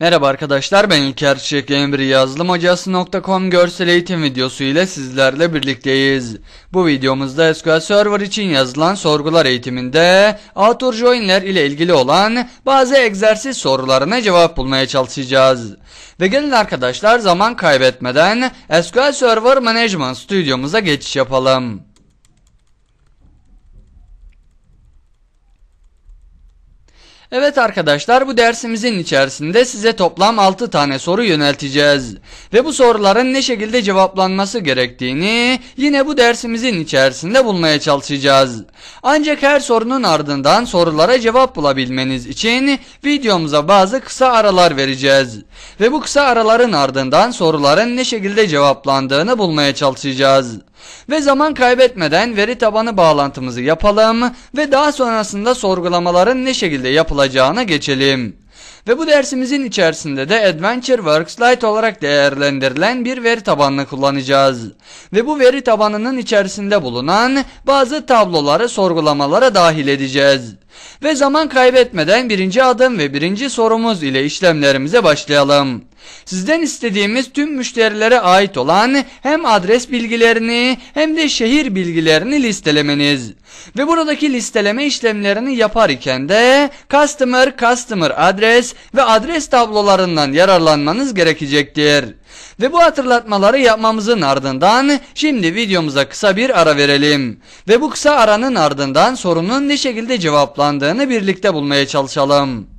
Merhaba arkadaşlar ben İlker Çiçek Emri yazılımhocası.com görsel eğitim videosu ile sizlerle birlikteyiz. Bu videomuzda SQL Server için yazılan sorgular eğitiminde author join'ler ile ilgili olan bazı egzersiz sorularına cevap bulmaya çalışacağız. Ve gelin arkadaşlar zaman kaybetmeden SQL Server Management Studio'muza geçiş yapalım. Evet arkadaşlar bu dersimizin içerisinde size toplam 6 tane soru yönelteceğiz. Ve bu soruların ne şekilde cevaplanması gerektiğini yine bu dersimizin içerisinde bulmaya çalışacağız. Ancak her sorunun ardından sorulara cevap bulabilmeniz için videomuza bazı kısa aralar vereceğiz. Ve bu kısa araların ardından soruların ne şekilde cevaplandığını bulmaya çalışacağız. Ve zaman kaybetmeden veri tabanı bağlantımızı yapalım ve daha sonrasında sorgulamaların ne şekilde yapılacağına geçelim. Ve bu dersimizin içerisinde de Adventure Works Lite olarak değerlendirilen bir veri tabanını kullanacağız. Ve bu veri tabanının içerisinde bulunan bazı tabloları sorgulamalara dahil edeceğiz. Ve zaman kaybetmeden birinci adım ve birinci sorumuz ile işlemlerimize başlayalım. Sizden istediğimiz tüm müşterilere ait olan hem adres bilgilerini hem de şehir bilgilerini listelemeniz. Ve buradaki listeleme işlemlerini yaparken de customer, customer adres ve adres tablolarından yararlanmanız gerekecektir. Ve bu hatırlatmaları yapmamızın ardından şimdi videomuza kısa bir ara verelim. Ve bu kısa aranın ardından sorunun ne şekilde cevaplandığını birlikte bulmaya çalışalım.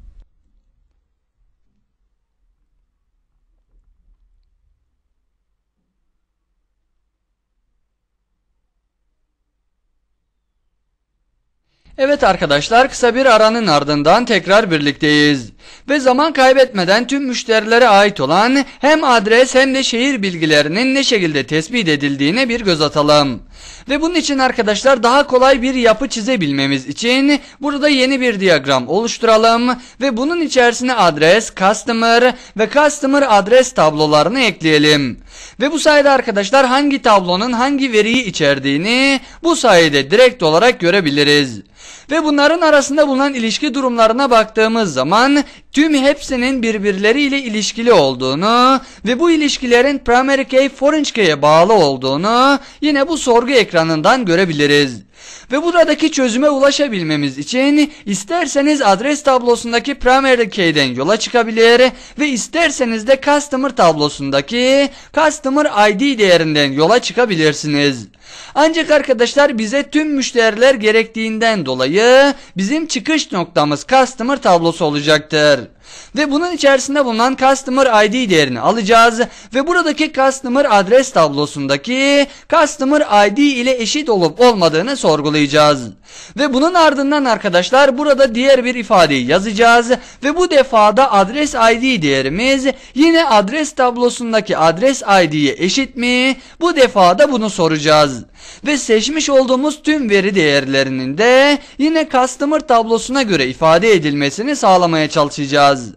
Evet arkadaşlar kısa bir aranın ardından tekrar birlikteyiz. Ve zaman kaybetmeden tüm müşterilere ait olan hem adres hem de şehir bilgilerinin ne şekilde tespit edildiğine bir göz atalım. Ve bunun için arkadaşlar daha kolay bir yapı çizebilmemiz için burada yeni bir diyagram oluşturalım ve bunun içerisine adres, customer ve customer adres tablolarını ekleyelim. Ve bu sayede arkadaşlar hangi tablonun hangi veriyi içerdiğini bu sayede direkt olarak görebiliriz. Ve bunların arasında bulunan ilişki durumlarına baktığımız zaman tüm hepsinin birbirleriyle ilişkili olduğunu ve bu ilişkilerin primary key foreign key'e bağlı olduğunu yine bu sorgu ekranından görebiliriz. Ve buradaki çözüme ulaşabilmemiz için isterseniz adres tablosundaki primary key'den yola çıkabilir ve isterseniz de customer tablosundaki customer ID değerinden yola çıkabilirsiniz. Ancak arkadaşlar bize tüm müşteriler gerektiğinden dolayı bizim çıkış noktamız customer tablosu olacaktır. Ve bunun içerisinde bulunan Customer ID değerini alacağız ve buradaki Customer adres tablosundaki Customer ID ile eşit olup olmadığını sorgulayacağız. Ve bunun ardından arkadaşlar burada diğer bir ifadeyi yazacağız ve bu defada adres ID değerimiz yine adres tablosundaki adres ID'ye eşit mi? Bu defada bunu soracağız. Ve seçmiş olduğumuz tüm veri değerlerinin de yine Customer tablosuna göre ifade edilmesini sağlamaya çalışacağız.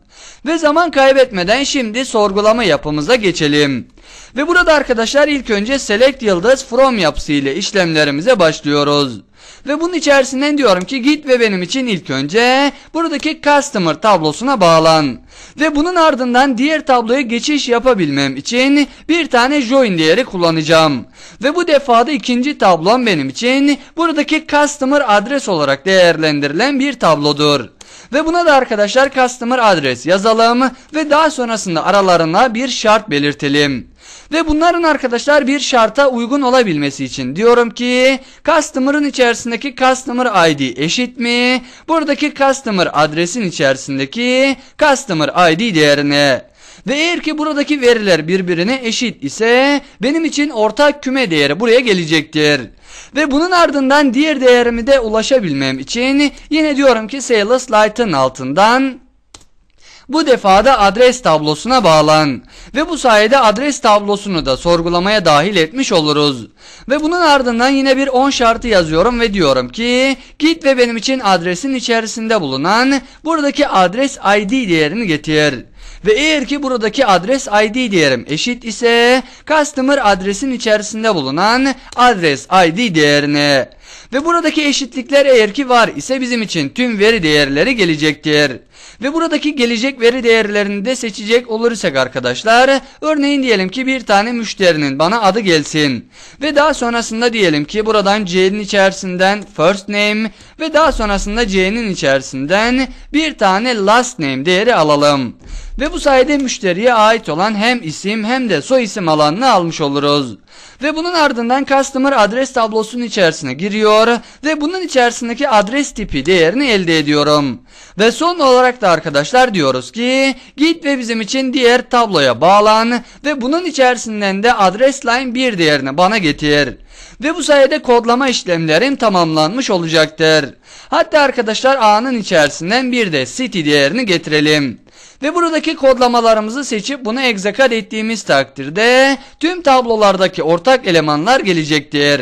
Ve zaman kaybetmeden şimdi sorgulama yapımıza geçelim. Ve burada arkadaşlar ilk önce select yıldız from yapısı ile işlemlerimize başlıyoruz. Ve bunun içerisinden diyorum ki git ve benim için ilk önce buradaki customer tablosuna bağlan. Ve bunun ardından diğer tabloya geçiş yapabilmem için bir tane join değeri kullanacağım. Ve bu defada ikinci tablom benim için buradaki customer adres olarak değerlendirilen bir tablodur. Ve buna da arkadaşlar customer adres yazalım ve daha sonrasında aralarına bir şart belirtelim. Ve bunların arkadaşlar bir şarta uygun olabilmesi için diyorum ki customer'ın içerisindeki customer ID eşit mi? Buradaki customer adresin içerisindeki customer ID değerine. Ve eğer ki buradaki veriler birbirine eşit ise benim için ortak küme değeri buraya gelecektir. Ve bunun ardından diğer değerimi de ulaşabilmem için yine diyorum ki Sales Light'ın altından bu defada adres tablosuna bağlan ve bu sayede adres tablosunu da sorgulamaya dahil etmiş oluruz. Ve bunun ardından yine bir 10 şartı yazıyorum ve diyorum ki git ve benim için adresin içerisinde bulunan buradaki adres ID değerini getir. Ve eğer ki buradaki adres ID değerim eşit ise customer adresin içerisinde bulunan adres ID değerine Ve buradaki eşitlikler eğer ki var ise bizim için tüm veri değerleri gelecektir. Ve buradaki gelecek veri değerlerini de seçecek olursak arkadaşlar örneğin diyelim ki bir tane müşterinin bana adı gelsin. Ve daha sonrasında diyelim ki buradan C'nin içerisinden first name ve daha sonrasında C'nin içerisinden bir tane last name değeri alalım. Ve bu sayede müşteriye ait olan hem isim hem de soy isim alanını almış oluruz. Ve bunun ardından customer adres tablosunun içerisine giriyor ve bunun içerisindeki adres tipi değerini elde ediyorum. Ve son olarak da arkadaşlar diyoruz ki git ve bizim için diğer tabloya bağlan ve bunun içerisinden de adres line 1 değerini bana getir. Ve bu sayede kodlama işlemlerim tamamlanmış olacaktır. Hatta arkadaşlar A'nın içerisinden bir de city değerini getirelim. Ve buradaki kodlamalarımızı seçip bunu execute ettiğimiz takdirde tüm tablolardaki ortak elemanlar gelecektir.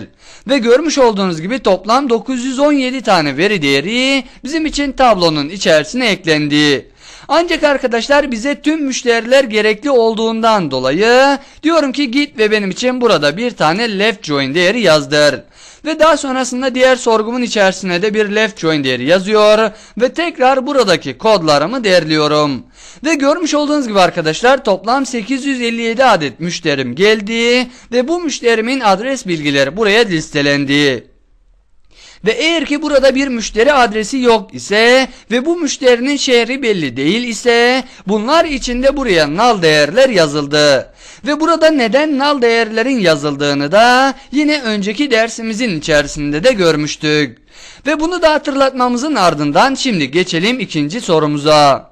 Ve görmüş olduğunuz gibi toplam 917 tane veri değeri bizim için tablonun içerisine eklendi. Ancak arkadaşlar bize tüm müşteriler gerekli olduğundan dolayı diyorum ki git ve benim için burada bir tane left join değeri yazdır. Ve daha sonrasında diğer sorgumun içerisine de bir left join değeri yazıyor ve tekrar buradaki kodlarımı değerliyorum. Ve görmüş olduğunuz gibi arkadaşlar toplam 857 adet müşterim geldi ve bu müşterimin adres bilgileri buraya listelendi. Ve eğer ki burada bir müşteri adresi yok ise ve bu müşterinin şehri belli değil ise bunlar içinde buraya null değerler yazıldı. Ve burada neden null değerlerin yazıldığını da yine önceki dersimizin içerisinde de görmüştük. Ve bunu da hatırlatmamızın ardından şimdi geçelim ikinci sorumuza.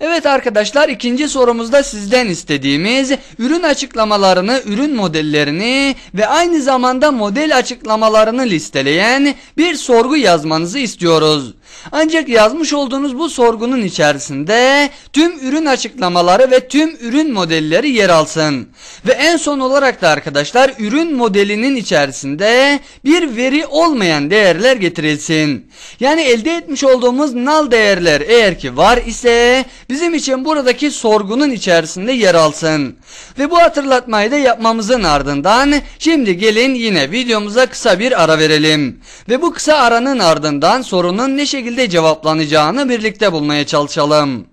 Evet arkadaşlar ikinci sorumuzda sizden istediğimiz ürün açıklamalarını, ürün modellerini ve aynı zamanda model açıklamalarını listeleyen bir sorgu yazmanızı istiyoruz. Ancak yazmış olduğunuz bu sorgunun içerisinde tüm ürün açıklamaları ve tüm ürün modelleri yer alsın. Ve en son olarak da arkadaşlar ürün modelinin içerisinde bir veri olmayan değerler getirilsin. Yani elde etmiş olduğumuz null değerler eğer ki var ise bizim için buradaki sorgunun içerisinde yer alsın. Ve bu hatırlatmayı da yapmamızın ardından şimdi gelin yine videomuza kısa bir ara verelim. Ve bu kısa aranın ardından sorunun ne şekilde cevaplanacağını birlikte bulmaya çalışalım.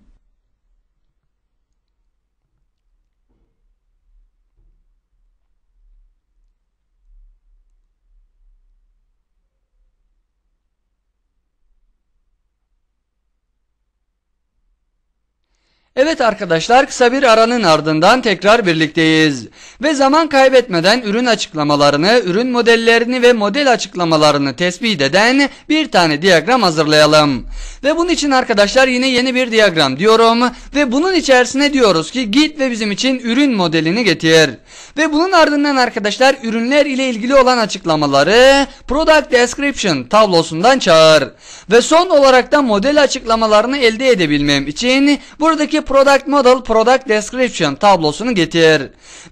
Evet arkadaşlar kısa bir aranın ardından tekrar birlikteyiz. Ve zaman kaybetmeden ürün açıklamalarını, ürün modellerini ve model açıklamalarını tespit eden bir tane diyagram hazırlayalım. Ve bunun için arkadaşlar yine yeni bir diyagram diyorum. Ve bunun içerisine diyoruz ki git ve bizim için ürün modelini getir. Ve bunun ardından arkadaşlar ürünler ile ilgili olan açıklamaları Product Description tablosundan çağır. Ve son olarak da model açıklamalarını elde edebilmem için buradaki Product Model Product Description tablosunu getir.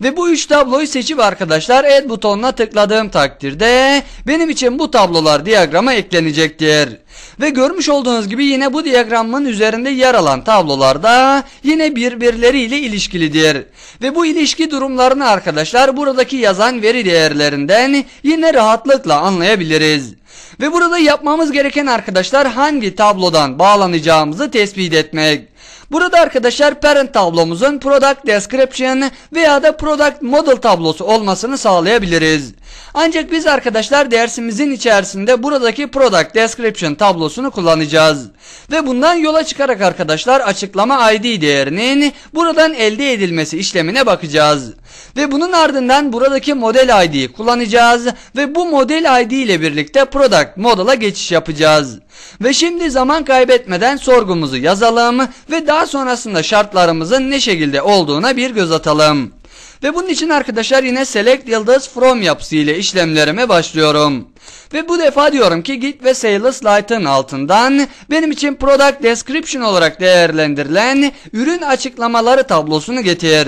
Ve bu üç tabloyu seçip arkadaşlar Add butonuna tıkladığım takdirde benim için bu tablolar diyagrama eklenecektir. Ve görmüş olduğunuz gibi yine bu diyagramın üzerinde yer alan tablolarda yine birbirleriyle ilişkilidir. Ve bu ilişki durumlarını arkadaşlar buradaki yazan veri değerlerinden yine rahatlıkla anlayabiliriz. Ve burada yapmamız gereken arkadaşlar hangi tablodan bağlanacağımızı tespit etmek. Burada arkadaşlar parent tablomuzun product description veya da product model tablosu olmasını sağlayabiliriz. Ancak biz arkadaşlar dersimizin içerisinde buradaki product description tablosunu kullanacağız. Ve bundan yola çıkarak arkadaşlar açıklama ID değerinin buradan elde edilmesi işlemine bakacağız. Ve bunun ardından buradaki model ID'yi kullanacağız ve bu model ID ile birlikte product model'a geçiş yapacağız. Ve şimdi zaman kaybetmeden sorgumuzu yazalım ve daha sonrasında şartlarımızın ne şekilde olduğuna bir göz atalım. Ve bunun için arkadaşlar yine select yıldız from yapısı ile işlemlerime başlıyorum. Ve bu defa diyorum ki git ve sales light'ın altından benim için product description olarak değerlendirilen ürün açıklamaları tablosunu getir.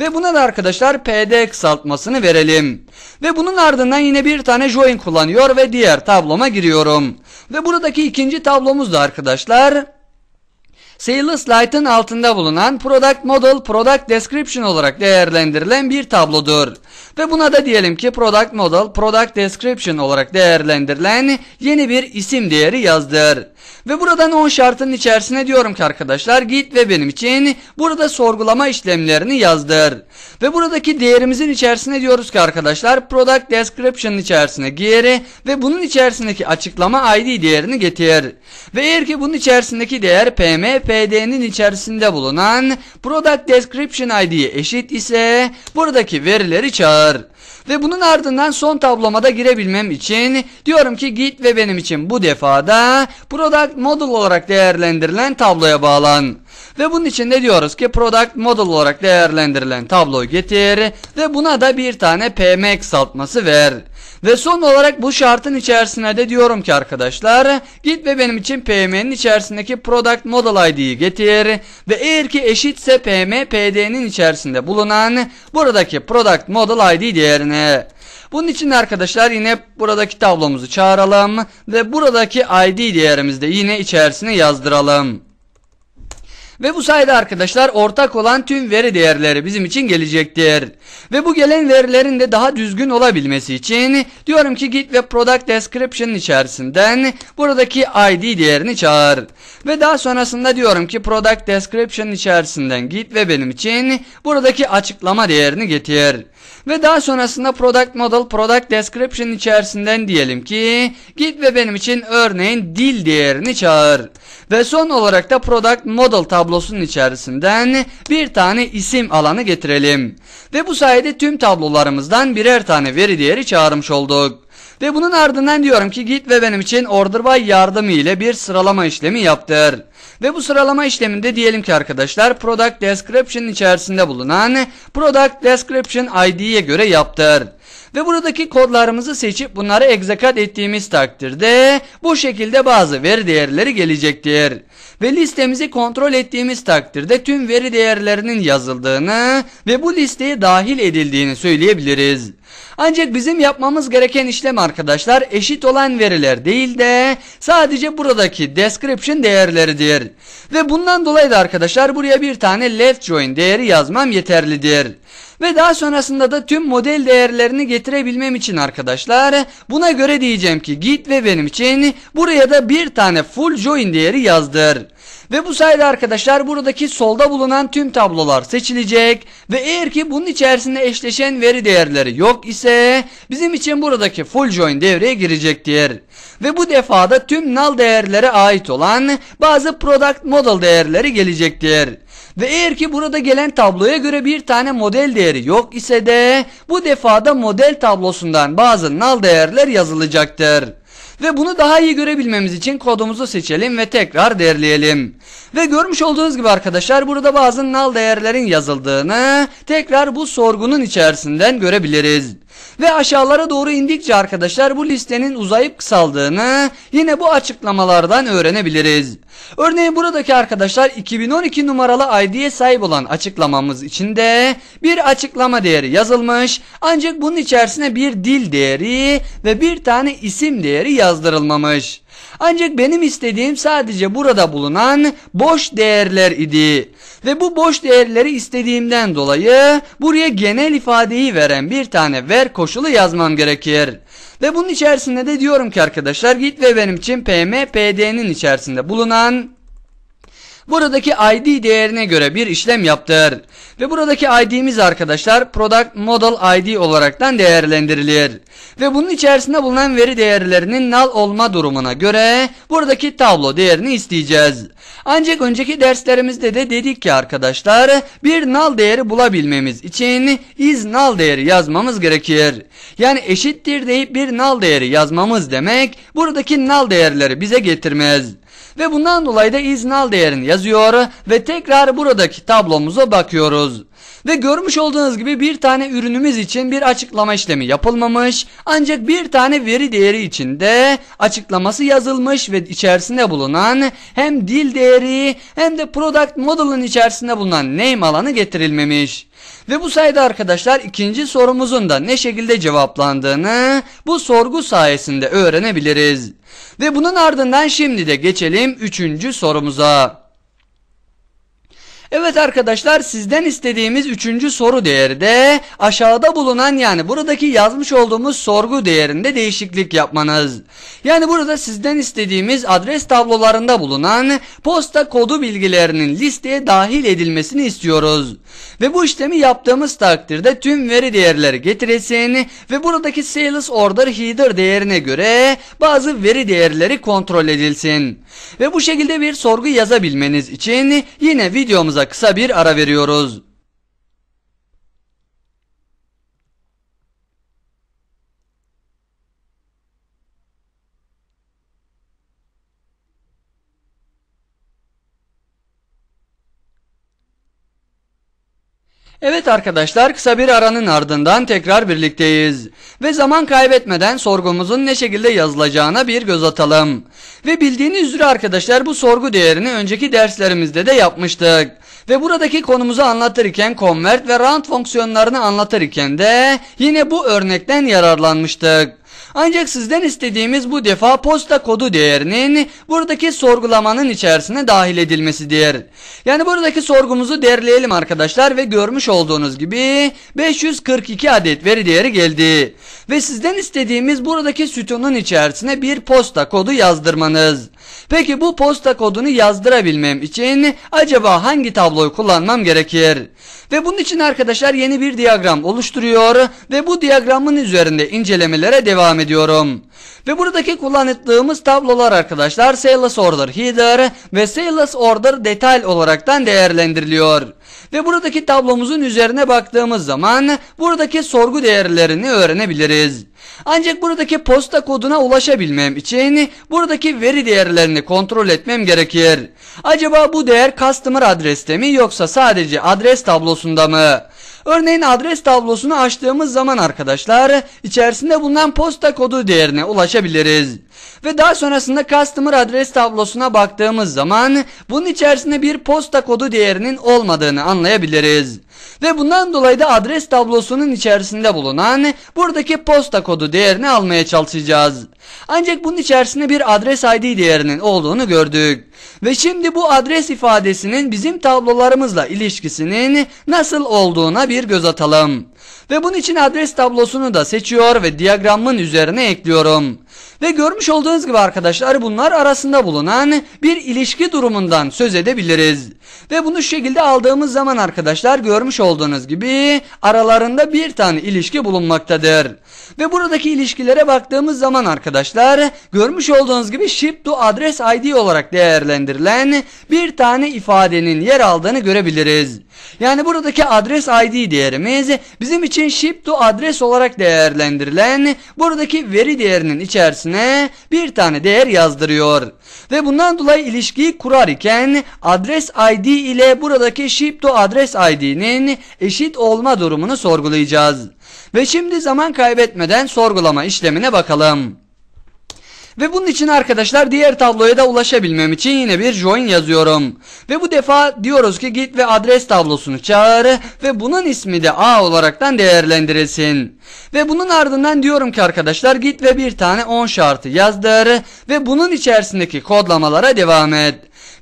Ve buna da arkadaşlar PD kısaltmasını verelim. Ve bunun ardından yine bir tane join kullanıyor ve diğer tabloma giriyorum. Ve buradaki ikinci tablomuz da arkadaşlar Sales Light'ın altında bulunan Product Model Product Description olarak değerlendirilen bir tablodur. Ve buna da diyelim ki product model, product description olarak değerlendirilen yeni bir isim değeri yazdır. Ve buradan 10 şartın içerisine diyorum ki arkadaşlar git ve benim için burada sorgulama işlemlerini yazdır. Ve buradaki değerimizin içerisine diyoruz ki arkadaşlar product description içerisine gir ve bunun içerisindeki açıklama ID değerini getir. Ve eğer ki bunun içerisindeki değer PM, PD'nin içerisinde bulunan product description ID'ye eşit ise buradaki verileri çağır. Ve bunun ardından son tablomada girebilmem için diyorum ki git ve benim için bu defada product model olarak değerlendirilen tabloya bağlan. Ve bunun için de diyoruz ki product model olarak değerlendirilen tabloyu getir ve buna da bir tane PM kısaltması ver. Ve son olarak bu şartın içerisine de diyorum ki arkadaşlar git ve benim için PM'nin içerisindeki product model ID'yi getir ve eğer ki eşitse PM PD'nin içerisinde bulunan buradaki product model ID değerine. Bunun için arkadaşlar yine buradaki tablomuzu çağıralım ve buradaki ID değerimizi de yine içerisine yazdıralım. Ve bu sayede arkadaşlar ortak olan tüm veri değerleri bizim için gelecektir. Ve bu gelen verilerin de daha düzgün olabilmesi için diyorum ki git ve product description içerisinden buradaki ID değerini çağır. Ve daha sonrasında diyorum ki product description içerisinden git ve benim için buradaki açıklama değerini getir. Ve daha sonrasında product model product description içerisinden diyelim ki git ve benim için örneğin dil değerini çağır. Ve son olarak da product model tablosunun içerisinden bir tane isim alanı getirelim. Ve bu sayede tüm tablolarımızdan birer tane veri değeri çağırmış olduk. Ve bunun ardından diyorum ki git ve benim için order by yardımı ile bir sıralama işlemi yaptır. Ve bu sıralama işleminde diyelim ki arkadaşlar product description içerisinde bulunan product description ID'ye göre yaptır. Ve buradaki kodlarımızı seçip bunları execute ettiğimiz takdirde bu şekilde bazı veri değerleri gelecektir. Ve listemizi kontrol ettiğimiz takdirde tüm veri değerlerinin yazıldığını ve bu listeye dahil edildiğini söyleyebiliriz. Ancak bizim yapmamız gereken işlem arkadaşlar eşit olan veriler değil de sadece buradaki description değerleridir. Ve bundan dolayı da arkadaşlar buraya bir tane left join değeri yazmam yeterlidir. Ve daha sonrasında da tüm model değerlerini getirebilmem için arkadaşlar buna göre diyeceğim ki git ve benim için buraya da bir tane full join değeri yazdır. Ve bu sayede arkadaşlar buradaki solda bulunan tüm tablolar seçilecek ve eğer ki bunun içerisinde eşleşen veri değerleri yok ise bizim için buradaki full join devreye girecektir. Ve bu defada tüm null değerlere ait olan bazı product model değerleri gelecektir. Ve eğer ki burada gelen tabloya göre bir tane model değeri yok ise de bu defada model tablosundan bazı null değerler yazılacaktır. Ve bunu daha iyi görebilmemiz için kodumuzu seçelim ve tekrar derleyelim. Ve görmüş olduğunuz gibi arkadaşlar burada bazı null değerlerin yazıldığını tekrar bu sorgunun içerisinden görebiliriz. Ve aşağılara doğru indikçe arkadaşlar bu listenin uzayıp kısaldığını yine bu açıklamalardan öğrenebiliriz. Örneğin buradaki arkadaşlar 2012 numaralı ID'ye sahip olan açıklamamız içinde bir açıklama değeri yazılmış ancak bunun içerisine bir dil değeri ve bir tane isim değeri yazdırılmamış. Ancak benim istediğim sadece burada bulunan boş değerler idi. Ve bu boş değerleri istediğimden dolayı buraya genel ifadeyi veren bir tane ver koşulu yazmam gerekir. Ve bunun içerisinde de diyorum ki arkadaşlar git ve benim için PM PD'nin içerisinde bulunan buradaki ID değerine göre bir işlem yaptır. Ve buradaki ID'miz arkadaşlar Product Model ID olaraktan değerlendirilir. Ve bunun içerisinde bulunan veri değerlerinin null olma durumuna göre buradaki tablo değerini isteyeceğiz. Ancak önceki derslerimizde de dedik ki arkadaşlar bir null değeri bulabilmemiz için is null değeri yazmamız gerekir. Yani eşittir deyip bir null değeri yazmamız demek buradaki null değerleri bize getirmez. Ve bundan dolayı da is null değerini yazıyor ve tekrar buradaki tablomuza bakıyoruz. Ve görmüş olduğunuz gibi bir tane ürünümüz için bir açıklama işlemi yapılmamış. Ancak bir tane veri değeri içinde açıklaması yazılmış ve içerisinde bulunan hem dil değeri hem de product model'ın içerisinde bulunan name alanı getirilmemiş. Ve bu sayede arkadaşlar ikinci sorumuzun da ne şekilde cevaplandığını bu sorgu sayesinde öğrenebiliriz. Ve bunun ardından şimdi de geçelim üçüncü sorumuza. Evet arkadaşlar sizden istediğimiz üçüncü soru değeri de aşağıda bulunan yani buradaki yazmış olduğumuz sorgu değerinde değişiklik yapmanız. Yani burada sizden istediğimiz adres tablolarında bulunan posta kodu bilgilerinin listeye dahil edilmesini istiyoruz. Ve bu işlemi yaptığımız takdirde tüm veri değerleri getirilsin ve buradaki sales order header değerine göre bazı veri değerleri kontrol edilsin. Ve bu şekilde bir sorgu yazabilmeniz için yine videomuza kısa bir ara veriyoruz. Evet arkadaşlar kısa bir aranın ardından tekrar birlikteyiz. Ve zaman kaybetmeden sorgumuzun ne şekilde yazılacağına bir göz atalım. Ve bildiğiniz üzere arkadaşlar bu sorgu değerini önceki derslerimizde de yapmıştık. Ve buradaki konumuzu anlatırken convert ve round fonksiyonlarını anlatırken de yine bu örnekten yararlanmıştık. Ancak sizden istediğimiz bu defa posta kodu değerinin buradaki sorgulamanın içerisine dahil edilmesidir. Yani buradaki sorgumuzu derleyelim arkadaşlar ve görmüş olduğunuz gibi 542 adet veri değeri geldi. Ve sizden istediğimiz buradaki sütunun içerisine bir posta kodu yazdırmanız. Peki bu posta kodunu yazdırabilmem için acaba hangi tabloyu kullanmam gerekir? Ve bunun için arkadaşlar yeni bir diyagram oluşturuyor ve bu diyagramın üzerinde incelemelere devam ediyorum. Ve buradaki kullanıldığımız tablolar arkadaşlar Sales Order Header ve Sales Order Detail olaraktan değerlendiriliyor. Ve buradaki tablomuzun üzerine baktığımız zaman buradaki sorgu değerlerini öğrenebiliriz. Ancak buradaki posta koduna ulaşabilmem için buradaki veri değerlerini kontrol etmem gerekir. Acaba bu değer customer adreste mi yoksa sadece adres tablosunda mı? Örneğin adres tablosunu açtığımız zaman arkadaşlar içerisinde bulunan posta kodu değerine ulaşabiliriz. Ve daha sonrasında customer adres tablosuna baktığımız zaman bunun içerisinde bir posta kodu değerinin olmadığını anlayabiliriz. Ve bundan dolayı da adres tablosunun içerisinde bulunan buradaki posta kodu değerini almaya çalışacağız. Ancak bunun içerisinde bir adres ID değerinin olduğunu gördük. Ve şimdi bu adres ifadesinin bizim tablolarımızla ilişkisinin nasıl olduğuna bir göz atalım. Ve bunun için adres tablosunu da seçiyor ve diyagramın üzerine ekliyorum. Ve görmüş olduğunuz gibi arkadaşlar bunlar arasında bulunan bir ilişki durumundan söz edebiliriz. Ve bunu şu şekilde aldığımız zaman arkadaşlar görmüş olduğunuz gibi aralarında bir tane ilişki bulunmaktadır. Ve buradaki ilişkilere baktığımız zaman arkadaşlar görmüş olduğunuz gibi ship to address ID olarak değerlendirilen bir tane ifadenin yer aldığını görebiliriz. Yani buradaki adres ID değerimiz bizim için ship to address olarak değerlendirilen buradaki veri değerinin içerisine bir tane değer yazdırıyor. Ve bundan dolayı ilişkiyi kurar iken adres ID ile buradaki ship to address ID'nin eşit olma durumunu sorgulayacağız. Ve şimdi zaman kaybetmeden sorgulama işlemine bakalım. Ve bunun için arkadaşlar diğer tabloya da ulaşabilmem için yine bir join yazıyorum. Ve bu defa diyoruz ki git ve adres tablosunu çağır ve bunun ismi de A olaraktan değerlendirilsin. Ve bunun ardından diyorum ki arkadaşlar git ve bir tane on şartı yazdır ve bunun içerisindeki kodlamalara devam et.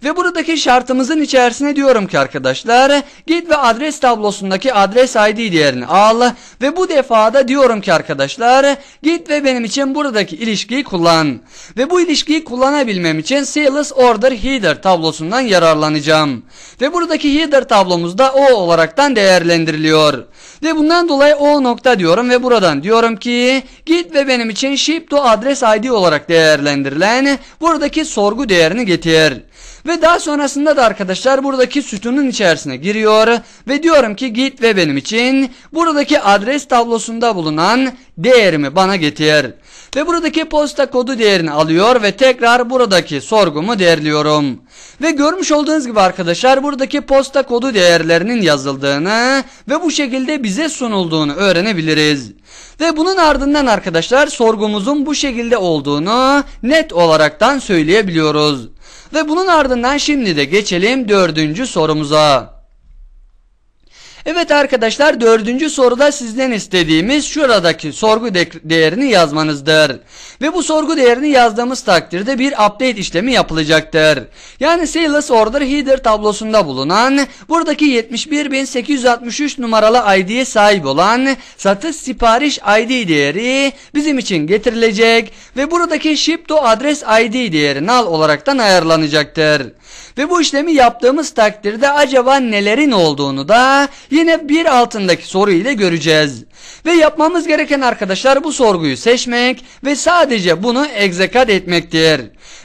Ve buradaki şartımızın içerisine diyorum ki arkadaşlar git ve adres tablosundaki adres ID değerini al ve bu defada diyorum ki arkadaşlar git ve benim için buradaki ilişkiyi kullan. Ve bu ilişkiyi kullanabilmem için sales order header tablosundan yararlanacağım. Ve buradaki header tablomuzda o olaraktan değerlendiriliyor. Ve bundan dolayı o nokta diyorum ve buradan diyorum ki git ve benim için ship to adres ID olarak değerlendirilen buradaki sorgu değerini getir. Ve daha sonrasında da arkadaşlar buradaki sütunun içerisine giriyor ve diyorum ki git ve benim için buradaki adres tablosunda bulunan değerimi bana getir. Ve buradaki posta kodu değerini alıyor ve tekrar buradaki sorgumu değerliyorum. Ve görmüş olduğunuz gibi arkadaşlar buradaki posta kodu değerlerinin yazıldığını ve bu şekilde bize sunulduğunu öğrenebiliriz. Ve bunun ardından arkadaşlar sorgumuzun bu şekilde olduğunu net olaraktan söyleyebiliyoruz. Ve bunun ardından şimdi de geçelim dördüncü sorumuza. Evet arkadaşlar dördüncü soruda sizden istediğimiz şuradaki sorgu de değerini yazmanızdır. Ve bu sorgu değerini yazdığımız takdirde bir update işlemi yapılacaktır. Yani Sales Order Header tablosunda bulunan buradaki 71863 numaralı ID'ye sahip olan satış sipariş ID değeri bizim için getirilecek ve buradaki Ship to Address ID değeri null olaraktan ayarlanacaktır. Ve bu işlemi yaptığımız takdirde acaba nelerin olduğunu da yine bir altındaki soru ile göreceğiz. Ve yapmamız gereken arkadaşlar bu sorguyu seçmek ve sadece bunu egzekat etmektir.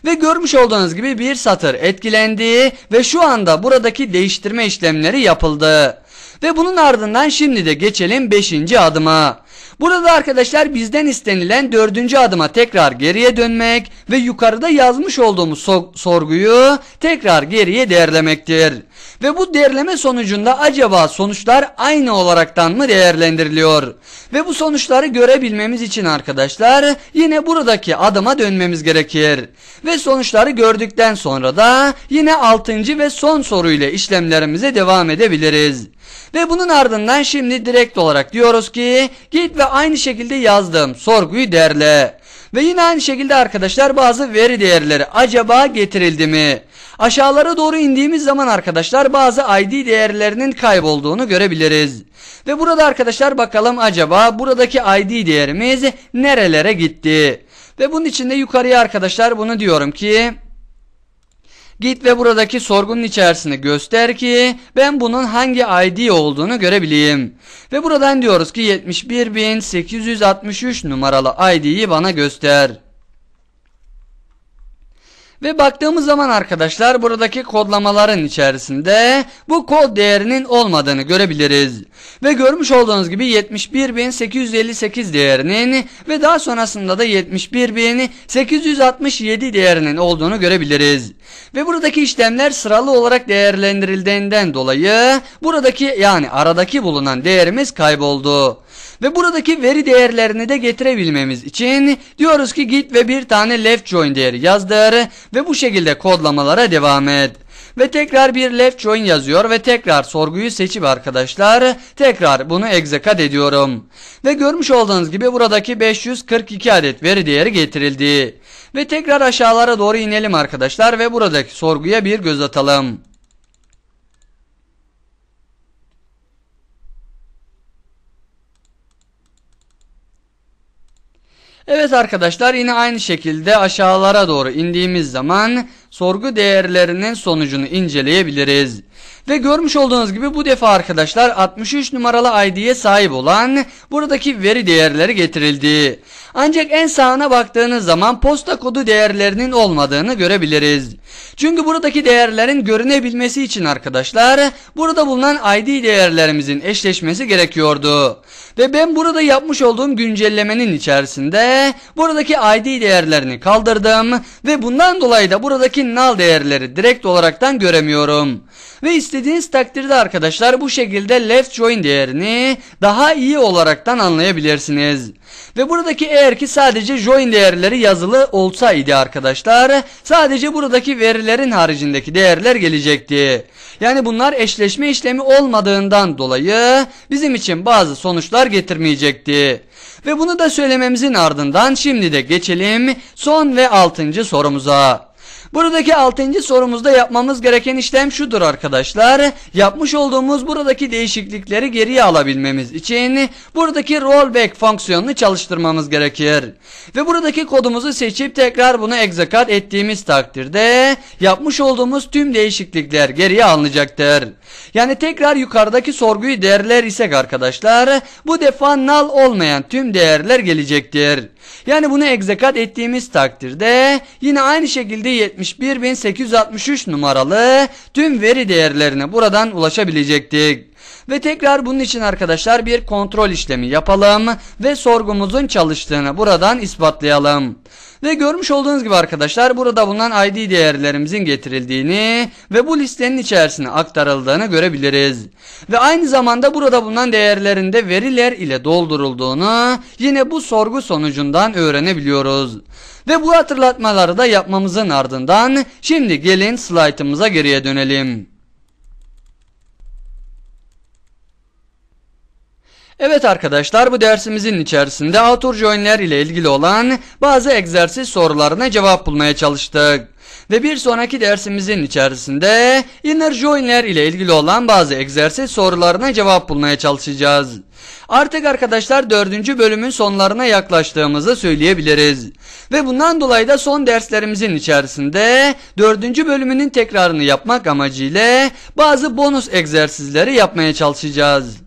Ve görmüş olduğunuz gibi bir satır etkilendi ve şu anda buradaki değiştirme işlemleri yapıldı. Ve bunun ardından şimdi de geçelim 5. adıma. Burada arkadaşlar bizden istenilen dördüncü adıma tekrar geriye dönmek ve yukarıda yazmış olduğumuz so sorguyu tekrar geriye değerlemektir. Ve bu değerleme sonucunda acaba sonuçlar aynı olaraktan mı değerlendiriliyor? Ve bu sonuçları görebilmemiz için arkadaşlar yine buradaki adıma dönmemiz gerekir. Ve sonuçları gördükten sonra da yine altıncı ve son soruyla işlemlerimize devam edebiliriz. Ve bunun ardından şimdi direkt olarak diyoruz ki git ve aynı şekilde yazdığım sorguyu derle. Ve yine aynı şekilde arkadaşlar bazı veri değerleri acaba getirildi mi? Aşağılara doğru indiğimiz zaman arkadaşlar bazı ID değerlerinin kaybolduğunu görebiliriz. Ve burada arkadaşlar bakalım acaba buradaki ID değerimiz nerelere gitti? Ve bunun içinde yukarıya arkadaşlar bunu diyorum ki Git ve buradaki sorgunun içerisine göster ki ben bunun hangi ID olduğunu görebileyim. Ve buradan diyoruz ki 71863 numaralı ID'yi bana göster. Ve baktığımız zaman arkadaşlar buradaki kodlamaların içerisinde bu kod değerinin olmadığını görebiliriz. Ve görmüş olduğunuz gibi 71858 değerinin ve daha sonrasında da 71867 değerinin olduğunu görebiliriz. Ve buradaki işlemler sıralı olarak değerlendirildiğinden dolayı buradaki yani aradaki bulunan değerimiz kayboldu. Ve buradaki veri değerlerini de getirebilmemiz için diyoruz ki git ve bir tane left join değeri yazdır ve bu şekilde kodlamalara devam et. Ve tekrar bir left join yazıyor ve tekrar sorguyu seçip arkadaşlar tekrar bunu execute ediyorum. Ve görmüş olduğunuz gibi buradaki 542 adet veri değeri getirildi. Ve tekrar aşağılara doğru inelim arkadaşlar ve buradaki sorguya bir göz atalım. Evet arkadaşlar yine aynı şekilde aşağılara doğru indiğimiz zaman sorgu değerlerinin sonucunu inceleyebiliriz. Ve görmüş olduğunuz gibi bu defa arkadaşlar 63 numaralı ID'ye sahip olan buradaki veri değerleri getirildi. Ancak en sağına baktığınız zaman posta kodu değerlerinin olmadığını görebiliriz. Çünkü buradaki değerlerin görünebilmesi için arkadaşlar burada bulunan ID değerlerimizin eşleşmesi gerekiyordu. Ve ben burada yapmış olduğum güncellemenin içerisinde buradaki ID değerlerini kaldırdım ve bundan dolayı da buradaki null değerleri direkt olaraktan göremiyorum. Ve istediğiniz takdirde arkadaşlar bu şekilde left join değerini daha iyi olaraktan anlayabilirsiniz. Ve buradaki eğer ki sadece join değerleri yazılı olsaydı arkadaşlar sadece buradaki verilerin haricindeki değerler gelecekti. Yani bunlar eşleşme işlemi olmadığından dolayı bizim için bazı sonuçlar getirmeyecekti. Ve bunu da söylememizin ardından şimdi de geçelim son ve altıncı sorumuza. Buradaki 6. sorumuzda yapmamız gereken işlem şudur arkadaşlar. Yapmış olduğumuz buradaki değişiklikleri geriye alabilmemiz için buradaki rollback fonksiyonunu çalıştırmamız gerekir. Ve buradaki kodumuzu seçip tekrar bunu execute ettiğimiz takdirde yapmış olduğumuz tüm değişiklikler geriye alınacaktır. Yani tekrar yukarıdaki sorguyu değerler isek arkadaşlar bu defa null olmayan tüm değerler gelecektir. Yani bunu execute ettiğimiz takdirde yine aynı şekilde 71863 numaralı tüm veri değerlerine buradan ulaşabilecektik. Ve tekrar bunun için arkadaşlar bir kontrol işlemi yapalım ve sorgumuzun çalıştığını buradan ispatlayalım. Ve görmüş olduğunuz gibi arkadaşlar burada bulunan ID değerlerimizin getirildiğini ve bu listenin içerisine aktarıldığını görebiliriz. Ve aynı zamanda burada bulunan değerlerinde veriler ile doldurulduğunu yine bu sorgu sonucundan öğrenebiliyoruz. Ve bu hatırlatmaları da yapmamızın ardından şimdi gelin slaytımıza geriye dönelim. Evet arkadaşlar bu dersimizin içerisinde outer join'ler ile ilgili olan bazı egzersiz sorularına cevap bulmaya çalıştık. Ve bir sonraki dersimizin içerisinde inner join'ler ile ilgili olan bazı egzersiz sorularına cevap bulmaya çalışacağız. Artık arkadaşlar dördüncü bölümün sonlarına yaklaştığımızı söyleyebiliriz. Ve bundan dolayı da son derslerimizin içerisinde dördüncü bölümünün tekrarını yapmak amacıyla bazı bonus egzersizleri yapmaya çalışacağız.